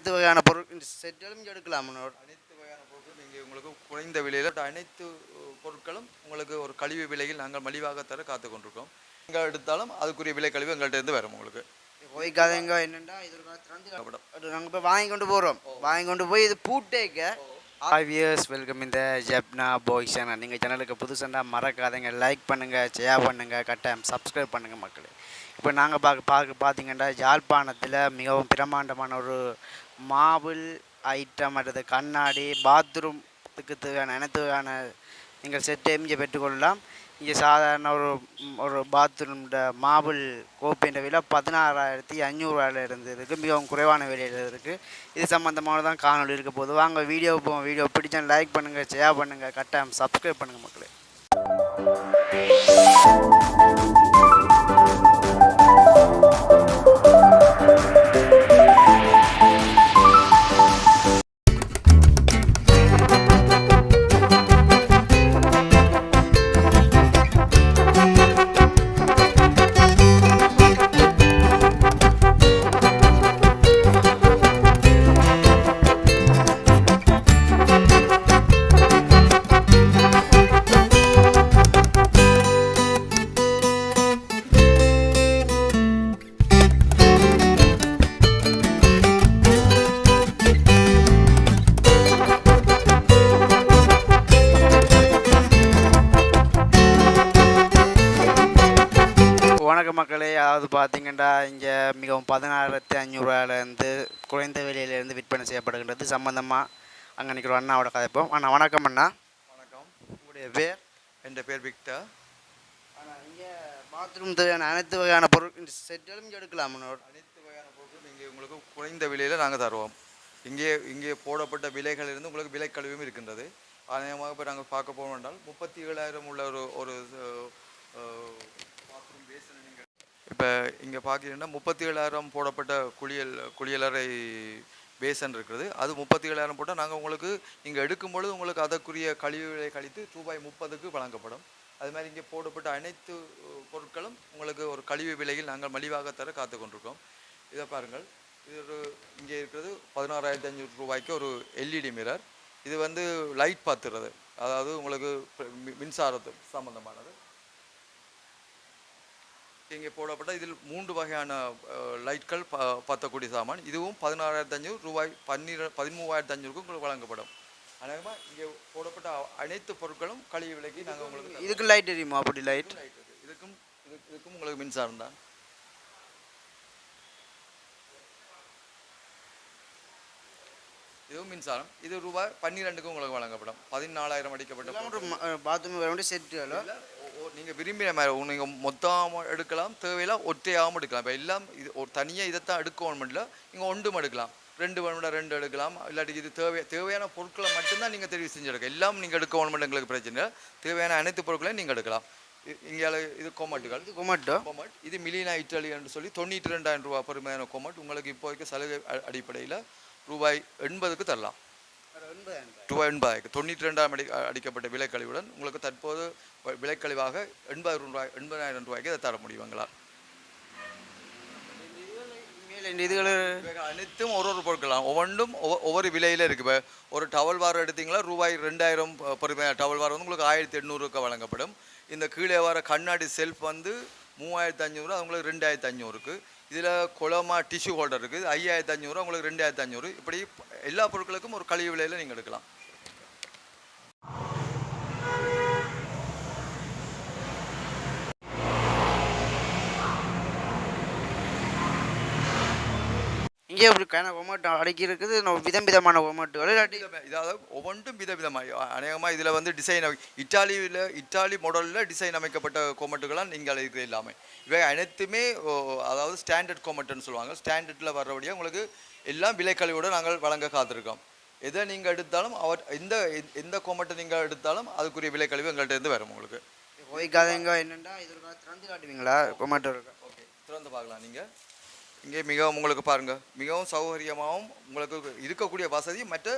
அனைத்து வகையான செட்களும் இங்கே எடுக்கலாம் அனைத்து வகையான பொருட்களும் இங்கே உங்களுக்கு குறைந்த விலையில் அனைத்து பொருட்களும் உங்களுக்கு ஒரு கழிவு விலையில் நாங்கள் மலிவாக தர காத்து கொண்டிருக்கோம். எங்கே எடுத்தாலும் அதுக்குரிய விலை கழிவு எங்கள்கிட்ட இருந்து வரும் உங்களுக்கு. போய்க்காதங்க என்னென்னா இது நாங்கள் இப்போ வாங்கி கொண்டு போகிறோம் வாங்கி கொண்டு போய் இது பூட்டேக்க. ஃபைவ் இயர்ஸ் வெல்கம் இந்த ஜப்னா பாய் சேனல் நீங்கள் சேனலுக்கு புதுசாக மறக்காதீங்க. லைக் பண்ணுங்கள் ஷேர் பண்ணுங்கள் கட்டாயம் சப்ஸ்கிரைப் பண்ணுங்கள் மக்களே. இப்போ நாங்கள் பார்க்க பார்க்க பார்த்தீங்கன்னா யாழ்ப்பாணத்தில் மிகவும் பிரமாண்டமான ஒரு மாபிள் ஐட்டம் அல்லது கண்ணாடி பாத்ரூம்த்துக்கு தேவையான அனைத்துக்கான நீங்கள் செட்டு இங்கே பெற்றுக்கொள்ளலாம் இங்கே சாதாரண ஒரு ஒரு பாத்ரூம் மாபிள் கோப்பைன்ற விலை பதினாறாயிரத்தி அஞ்சூறுவாயில் இருந்து இருக்குது மிகவும் குறைவான விலையில் இருக்குது இது சம்மந்தமான தான் காணொலி இருக்க போது வாங்க வீடியோ போவோம் வீடியோ பிடிச்சா லைக் பண்ணுங்கள் ஷேர் பண்ணுங்கள் கட்டாயம் சப்ஸ்கிரைப் பண்ணுங்கள் மக்களே. வணக்க மக்களே. அதாவது பார்த்தீங்கன்னா இங்கே மிகவும் பதினாயிரத்தி அஞ்சூறுவாயிலேருந்து குறைந்த விலையிலேருந்து விற்பனை செய்யப்படுகின்றது. சம்மந்தமாக அங்கே நிற்கிற அண்ணாவோட கதைப்போம் அண்ணா வணக்கம் அண்ணா. வணக்கம். உங்களுடைய பேர்? என் பேர் விக்டர் அண்ணா இங்கே பாத்ரூம் தேவையான அனைத்து வகையான செட்களும் இங்கே எடுக்கலாம் அனைத்து வகையான பொருட்களும் இங்கே உங்களுக்கு குறைந்த விலையில் நாங்கள் தருவோம். இங்கே இங்கே போடப்பட்ட விலைகளிலிருந்து உங்களுக்கு விலை கழிவும் இருக்கின்றது. அநேகமாக இப்போ நாங்கள் பார்க்க போனோம் என்றால் முப்பத்தி ஏழாயிரம் உள்ள ஒரு ஒரு பாத்ரூம் பேசனை இப்போ இங்கே பார்க்குறீங்கன்னா முப்பத்தி ஏழாயிரம் போடப்பட்ட குளியல் குளியலறை பேசன் இருக்கிறது. அது முப்பத்தி ஏழாயிரம் போட்டால் நாங்கள் உங்களுக்கு இங்கே எடுக்கும் பொழுது உங்களுக்கு அதற்குரிய கழிவுகளை கழித்து ரூபாய் முப்பதுக்கு வழங்கப்படும். அது மாதிரி இங்கே போடப்பட்ட அனைத்து பொருட்களும் உங்களுக்கு ஒரு கழிவு விலையில் நாங்கள் மலிவாக தர காத்து கொண்டிருக்கோம். இதை பாருங்கள். இது ஒரு இங்கே இருக்கிறது பதினாறாயிரத்தி அஞ்சூறு ரூபாய்க்கு ஒரு எல்இடி மிரர் இது வந்து லைட் பார்த்துறது அதாவது உங்களுக்கு மின்சாரத்து சம்மந்தமானது இங்கே போடப்பட்ட இதில் மூன்று வகையான லைட்கள் ப பத்தக்கூடிய சாமான். இதுவும் பதினாறாயிரத்தி அஞ்சூறு ரூபாய் பன்னிர பதிமூவாயிரத்தி அஞ்சூறுக்கும் உங்களுக்கு வழங்கப்படும். அநேகமாக இங்கே போடப்பட்ட அனைத்து பொருட்களும் கழிவு விலைக்கு நாங்கள் உங்களுக்கு. இதுக்கு லைட் எரியுமா? அப்படி லைட். இதுக்கும் இது- இதுக்கும் உங்களுக்கு மின்சாரம் தான். இதுவும் மின்சாரம். இது ரூபாய் பன்னிரெண்டுக்கு உங்களுக்கு வழங்கப்படும். பதினாலாயிரம் அடிக்கப்பட்ட பாத்ரூம் வேற வேண்டிய செட்டுகளோ இல்ல, ஒ- ஒ- நீங்க விரும்பின மாதிரி நீங்க மொத்தமாக எடுக்கலாம் தேவையில்ல ஒற்றையாகவும் எடுக்கலாம். இப்போ எல்லாம் இது ஒரு தனியாக இதைத்தான் எடுக்கணும் இல்லை நீங்கள் ஒன்றும் எடுக்கலாம். ரெண்டு வேணும்னா ரெண்டு எடுக்கலாம். இல்லாட்டி இது தேவை தேவையான பொருட்களை மட்டும்தான் நீங்கள் தெரிவு செஞ்சு எடுக்க எல்லாம் நீங்கள் எடுக்க வேணும் எங்களுக்கு பிரச்சனை இல்லை. தேவையான அனைத்து பொருட்களையும் நீங்கள் எடுக்கலாம். இங்கே இது கொமட்டுகள். இது கொமட்டோ. கொமட். இது மிலினா இட்டாலி என்று சொல்லி தொண்ணூற்றி ரெண்டாயிரம் ரூபாய் பெருமையான கொமட். உங்களுக்கு இப்போதைக்கு சலுகை அடிப்படையில் ரூபாய் எண்பதுக்கு தரலாம். ரூபாய் எண்பதாயிரம். தொண்ணூற்றி ரெண்டாயிரம் அடி அடிக்கப்பட்ட விலைக்கழிவுடன் உங்களுக்கு தற்போது விலைக்கழிவாக எண்பது ரூபாய் எண்பதாயிரம் ரூபாய்க்கு இதை தர முடியும் எங்களால். இதுகள் அனைத்தும் ஒரு ஒரு பொருட்களாம் ஒவ்வொன்றும் ஒவ்வொ- ஒவ்வொரு விலையில் இருக்குது இப்போ ஒரு டவல் வாரம் எடுத்தீங்களா ரூபாய் ரெண்டாயிரம் பொறுமையாக டவல் வாரம் வந்து உங்களுக்கு ஆயிரத்தி எண்ணூறுக்கு வழங்கப்படும். இந்த கீழே வர கண்ணாடி செல்ஃப் வந்து மூவாயிரத்து அஞ்சூறு அவங்களுக்கு உங்களுக்கு ரெண்டாயிரத்து அஞ்சூறுக்கு இதில் குளமா டிஷ்யூ ஹோல்டர் இருக்குது. ஐயாயிரத்து அஞ்சூறு உங்களுக்கு ரெண்டாயிரத்து அஞ்சூறு இப்படி எல்லா பொருட்களுக்கும் ஒரு கழிவு விலையில் நீங்கள் எடுக்கலாம். இங்கே இப்படி கன கொமட்டோ அடக்கி இருக்குது விதம் விதமான கொமட்டோகள் இல்லாட்டி இதாவது ஒவ்வொன்றும் விதவிதமாக அநேகமாக இதில் வந்து டிசைன் இட்டாலியில் இட்டாலி மாடலில் டிசைன் அமைக்கப்பட்ட கோமட்டுகளாம் நீங்கள் இருக்கிற எல்லாமே. இவை அனைத்துமே அதாவது ஸ்டாண்டர்ட் கோமட்டுன்னு சொல்லுவாங்க. ஸ்டாண்டர்டில் வர்றபடியாக உங்களுக்கு எல்லாம் விலைக்கழிவோடு நாங்கள் வழங்க காத்திருக்கோம். எதை நீங்கள் எடுத்தாலும் அவர் எந்த எந்த- கோமட்டை நீங்கள் எடுத்தாலும் அதுக்குரிய விலைக்கழிவு எங்கள்கிட்ட இருந்து வரும் உங்களுக்கு. போய்க்காதங்க என்னென்னா இது ஒரு காலத்து திறந்து காட்டுவீங்களா? கொமட்டோ இருக்கா. ஓகே. திறந்து பார்க்கலாம் நீங்கள் இங்கே மிகவும் உங்களுக்கு பாருங்கள் மிகவும் சௌகரியமாகவும் உங்களுக்கு இருக்கக்கூடிய வசதி மற்ற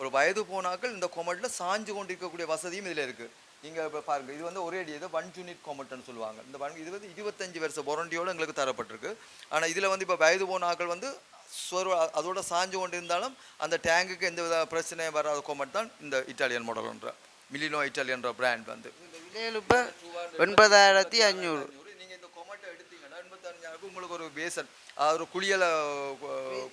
ஒரு வயது போனாக்கள் இந்த கொமட்டில் சாஞ்சு கொண்டு இருக்கக்கூடிய வசதியும் இதில் இருக்குது நீங்கள் இப்போ பாருங்கள் இது வந்து ஒரே அடி இது ஒன் யூனிட் கொமட்டுன்னு சொல்லுவாங்க. இந்த பாருங்க இது வந்து இருபத்தஞ்சு வருஷம் வாரண்டியோடு எங்களுக்கு தரப்பட்டிருக்கு. ஆனால் இதில் வந்து இப்போ வயது போன ஆட்கள் வந்து சொரு அதோட சாஞ்சு கொண்டு இருந்தாலும் அந்த டேங்குக்கு எந்த வித பிரச்சனையும் வராத கோமட் தான் இந்த இட்டாலியன் மாடல்ன்ற மிலினோ இட்டாலியன்ற பிராண்ட் வந்து. இப்போ ஒன்பதாயிரத்தி அஞ்சூறு நீங்க இந்த கொமட்டை எடுத்தீங்கன்னா எண்பத்தஞ்சாயிரம் உங்களுக்கு ஒரு பேசன் ஒரு குளியல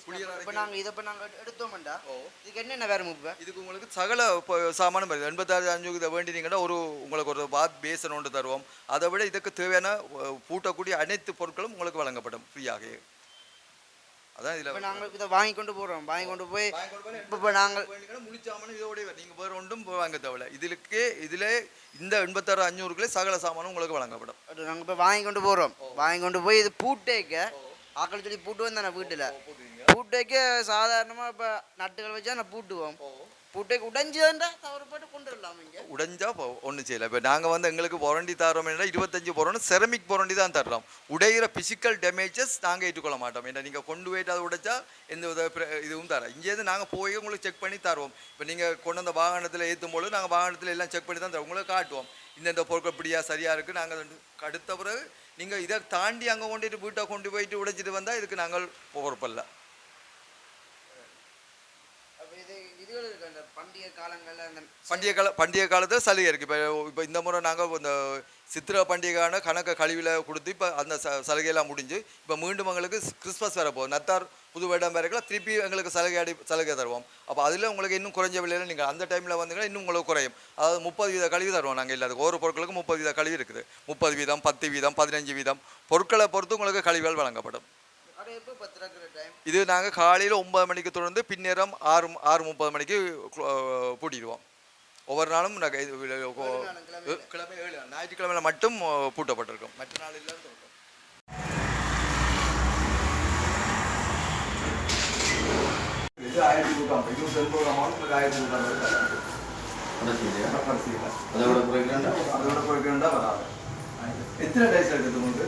குளியல இப்போ நாங்கள் இதை இப்போ நாங்கள் எடுத்தோம்டா இதுக்கு என்னென்ன வேறு இப்போ இதுக்கு உங்களுக்கு சகல இப்போ சாமானும் வருது. எண்பத்தாறு அஞ்சு இதை வேண்டினீங்கன்னா ஒரு உங்களுக்கு ஒரு பாத் பேசன் ஒன்று தருவோம். அதை விட இதுக்கு தேவையான பூட்டக்கூடிய அனைத்து பொருட்களும் உங்களுக்கு வழங்கப்படும் ஃப்ரீயாக அதான் இதில் நாங்கள் இதை வாங்கி கொண்டு போகிறோம் வாங்கி கொண்டு போய் இப்போ இப்போ நாங்கள் முடிச்சாமனு இதோடய நீங்கள் வேறு ஒன்றும் வாங்க தேவையில்ல. இதுக்கு இதில் இந்த எண்பத்தாறு அஞ்சூறுக்குள்ளே சகல சாமானும் உங்களுக்கு வழங்கப்படும். நாங்கள் இப்போ வாங்கி கொண்டு போகிறோம் வாங்கி கொண்டு போய் இது பூட்டேக்க ஆக்கள் சொல்லி பூட்டு வந்தானே வீட்டில். பூட்டைக்கு சாதாரணமாக இப்போ நட்டுகள் வச்சா நான் பூட்டுவோம். பூட்டைக்கு உடைஞ்சதுன்றா தவறு போட்டு கொண்டு வரலாம் இங்கே? உடைஞ்சா ஒன்றும் செய்யலை. இப்போ நாங்கள் வந்து எங்களுக்கு பொரண்டி தரோம் என்ன இருபத்தஞ்சு பொரணும் செரமிக் பொரண்டி தான் தர்றோம். உடையிற பிசிக்கல் டேமேஜஸ் நாங்கள் ஏற்றுக்கொள்ள மாட்டோம். ஏன்னா நீங்கள் கொண்டு போயிட்டு அதை உடைச்சா எந்த வித பிர- இதுவும் தரோம் இங்கேருந்து நாங்கள் போய் உங்களுக்கு செக் பண்ணி தருவோம். இப்போ நீங்கள் கொண்டு வந்த வாகனத்தில் ஏற்றும் போது நாங்கள் வாகனத்தில் எல்லாம் செக் பண்ணி தான் தரோம் உங்களுக்கு காட்டுவோம். இந்தந்த பொருட்கள் இப்படியா சரியாக இருக்குது நாங்கள் அடுத்த பிறகு நீங்கள் இதை தாண்டி அங்கே கொண்டுட்டு வீட்டை கொண்டு போயிட்டு உடைச்சிட்டு வந்தால் இதுக்கு நாங்கள் பொறுப்பில்லை அப்போ இது இதுகள் இருக்கு அந்த பண்டிகை காலங்களில் அந்த பண்டிகை கால பண்டிகை காலத்தில் சலுகை இருக்குது இப்போ இப்போ இந்த முறை நாங்கள் இந்த சித்திரை பண்டிகையான கணக்கை கழிவில் கொடுத்து இப்போ அந்த ச சலுகையெல்லாம் முடிஞ்சு இப்போ மீண்டும் எங்களுக்கு கிறிஸ்மஸ் வேற போகுது. நத்தார் புது வருடம் வரைக்கும் திருப்பி எங்களுக்கு சலுகை அடி சலுகை தருவோம். அப்போ அதில் உங்களுக்கு இன்னும் குறைஞ்ச விலையில் நீங்கள் அந்த டைமில் வந்தீங்கன்னா இன்னும் உங்களுக்கு குறையும். அதாவது முப்பது வீத கழிவு தருவோம் நாங்கள் இல்லாத ஒரு பொருட்களுக்கு முப்பது வீத கழிவு இருக்குது. முப்பது வீதம் பத்து வீதம் பதினஞ்சு வீதம். பொருட்களை பொறுத்து உங்களுக்கு கழிவுகள் வழங்கப்படும். இது நாங்கள் காலையில் ஒன்பது மணிக்கு தொடர்ந்து பின்னேரம் ஆறு ஆறு முப்பது மணிக்கு பூட்டிடுவோம் ஒவ்வொரு நாளும் கிழமை. ஞாயிற்றுக்கிழமையில மட்டும் பூட்டப்பட்டிருக்கும் மற்ற நாள் எல்லாம் திறக்கும். இது ஆயிரத்தி நூற்றம்பது இருநூத்தி எண்பது அமௌண்ட் உங்களுக்கு ஆயிரத்தி நூற்றம்பது தரேன். பரிசீலனை. அதோட குறைக்கிறேன்டா அதோட குறைக்கணும்னா வராது எத்தனை டேஸ் உங்களுக்கு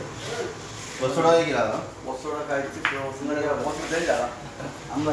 ಹೊಸಡೋಗಿಲ್ಲ ಹೊಸಡೋಕಾಯ್ತು ಹೊಸಡೋಗಿಲ್ಲ ಅಮ್ಮ